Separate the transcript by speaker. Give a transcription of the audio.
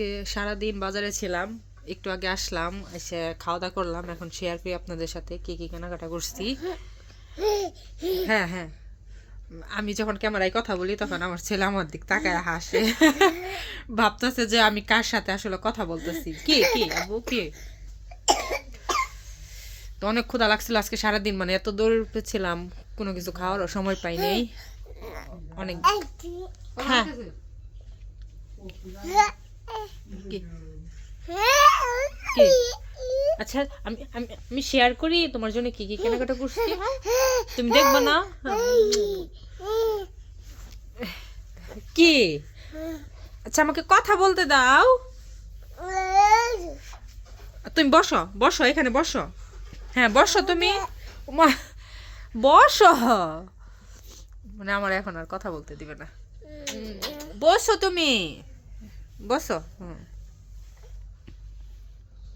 Speaker 1: আজকে সারাদিন বাজারে ছিলাম, একটু আগে আসলাম, এসে খাওয়া দাওয়া করলাম, এখন শেয়ার করি আপনাদের সাথে কি কি কেনাকাটা করছি। হ্যাঁ হ্যাঁ। আমি যখন ক্যামেরায় কথা বলি, তখন আমার ছেলে আমার দিক তাকায় হাসে। ভাবতেছে যে আমি কার সাথে আসলে কথা বলতেছি। কি কি? আবু কি? তো অনেক ক্ষুধা লাগছিল আজকে সারাদিন মানে এত দৌড়ে ছিলাম কোনো কিছু খাওয়ারও সময় পাই নাই অনেক হ্যাঁ। আচ্ছা আমি আমি আমি শেয়ার করি? তোমার জন্য কি কি কেনাকাটা করছি? তুমি দেখবে না? কি? আচ্ছা আমাকে কথা বলতে দাও। তুমি বসো বসো, এখানে বসো। হ্যাঁ বসো তুমি। বসো। মানে আমার এখন আর কথা বলতে দিবে না। বসো তুমি। বসো, হুম।